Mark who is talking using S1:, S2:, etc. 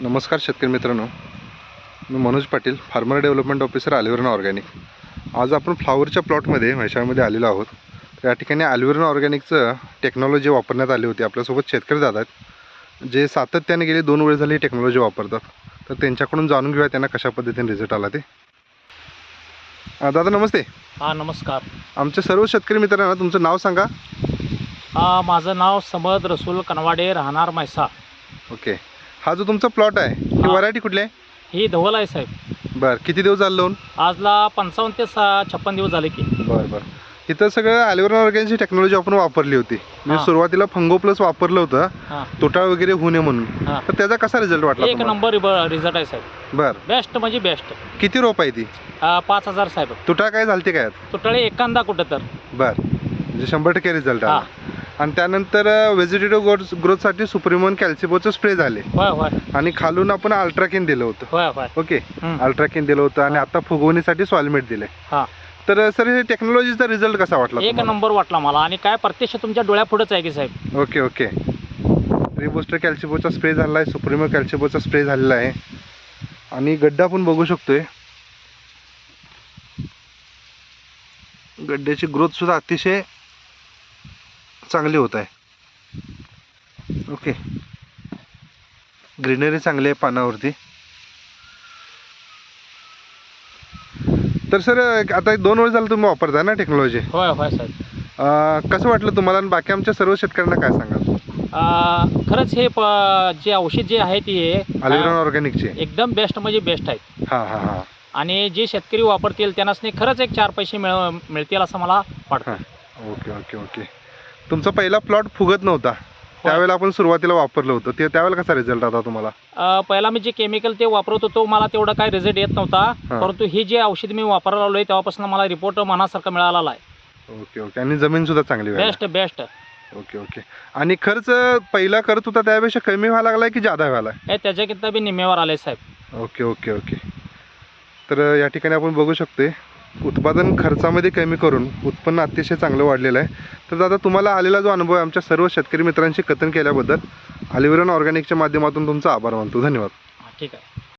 S1: नमस्कार शेतकरी मित्रांनो. मी Manoj Patil farmer development officer अलिव्हरन organic. आज आपण फ्लावरच्या प्लॉटमध्ये म्हैसाळमध्ये आलेलो आहोत. तर या ठिकाणी अलिव्हरन ऑर्गॅनिकचं टेक्नॉलॉजी वापरण्यात आली होती. आपल्यासोबत शेतकरी दादा आहेत. जे सातत्याने गेले दोन वेळ झाली टेक्नॉलॉजी वापरतात. तर त्यांच्याकडून जाणून घेऊया त्यांना कशा पद्धतीने रिझल्ट आला ते. दादा नमस्ते.
S2: हा नमस्कार.
S1: आमच्या सर्व शेतकरी मित्रांना तुमचं नाव सांगा.
S2: हा माझं नाव समद रसूल कनवाडे राहणार मैसा
S1: ओके. हा जो तुमचा प्लॉट आहे ही
S2: हा.
S1: व्हरायटी कुठली आहे?
S2: ही धवल आहे साहेब.
S1: बरं किती दिवस झालं लावून
S2: आजला पंचावन्न ते सा छप्पन दिवस झाले की.
S1: बरं बरं. इथं सगळं ॲलिव्हरन ऑर्गॅनची टेक्नॉलॉजी आपण वापरली होती. म्हणजे
S2: हा.
S1: सुरुवातीला फंगो प्लस वापरलं होतं.
S2: हा.
S1: तुटाळ वगैरे होऊ नये म्हणून.
S2: हा.
S1: तर त्याचा कसा रिझल्ट वाटला
S2: एक
S1: तुम्हाला?
S2: नंबर रिझल्ट आहे साहेब.
S1: बरं.
S2: बेस्ट म्हणजे बेस्ट
S1: किती रोप आहे ती?
S2: पाच हजार साहेब.
S1: तुटाळ काय झालते काय?
S2: तुटळे एखादा कुठं तर.
S1: बरं. म्हणजे शंभर टक्के रिझल्ट
S2: हा.
S1: आला आणि त्यानंतर व्हेजिटेटिव्ह ग्रोथ ग्रोथसाठी सुप्रिमोन कॅल्सिबोचं स्प्रे झाले. आणि खालून आपण अल्ट्राकिन दिलं होतं. ओके. अल्ट्राकिन दिलं होतं आणि आता फुगवणीसाठी सॉलमेट दिले
S2: हा.
S1: तर सर हे टेक्नॉलॉजीचा रिझल्ट कसा वाटला
S2: एक? नंबर वाटला मला आणि काय प्रत्यक्ष तुमच्या डोळ्यापुढंच आहे की साहेब?
S1: Okay okay. रिबोस्टर कॅल्सिबोचा स्प्रे झालेला आहे सुप्रिमो कॅल्सिबोचा स्प्रे झालेला आहे. आणि गड्डा आपण बघू शकतोय. गड्ड्याची ग्रोथ सुद्धा अतिशय चांगली होत आहे. ओके. ग्रीनरी चांगली आहे पानावरती. तर सर आता दोन वर्ष झालं तुम्ही वापरताय ना टेक्नॉलॉजी?
S2: होय होय साहेब
S1: कसं वाटलं तुम्हाला आणि बाकी आमच्या सर्व शेतकऱ्यांना काय सांगाल?
S2: अं, खरंच हे प- जे औषध जे आहे ते
S1: अलिग्रॉन ऑर्गॅनिकचे
S2: एकदम बेस्ट म्हणजे बेस्ट आहे
S1: हां हां हां.
S2: आणि जे शेतकरी वापरतील त्यांनाच खरंच एक चार पैसे मिळ मिळतील असं मला वाटतं.
S1: Okay okay okay. तुमचा पहिला प्लॉट फुगत नव्हता. त्यावेळेला आपण सुरुवातीला वापरलं होतं. ते त्यावेळेला कसा रिझल्ट आता तुम्हाला?
S2: अ, पहिला मी जे केमिकल ते वापरत होतो मला तेवढा काही रिझल्ट येत नव्हता. परंतु हे जे औषध मी वापरायला आलोय तेव्हापासून मला रिपोर्ट मनासारखा मिळालेला आहे
S1: ओके ओके. आणि जमीन सुद्धा चांगली व्हायला
S2: बेस्ट बेस्ट
S1: ओके ओके. आणि खर्च पहिला करत होता त्यापेक्षा कमी व्हायला लागलाय की जादा व्हायला
S2: हे त्याच्याकिंत बी निम्मेवर आले साहेब.
S1: Okay okay okay. तर या ठिकाणी आपण बघू शकतोय. उत्पादन खर्चामध्ये कमी करून उत्पन्न अतिशय चांगलं वाढलेलं आहे. तर दादा तुम्हाला आलेला जो अनुभव आहे आमच्या सर्व शेतकरी मित्रांशी कथन केल्याबद्दल अलिव्हरन ऑर्गॅनिकच्या माध्यमातून तुमचा आभार मानतो. धन्यवाद.
S2: ठीक आहे.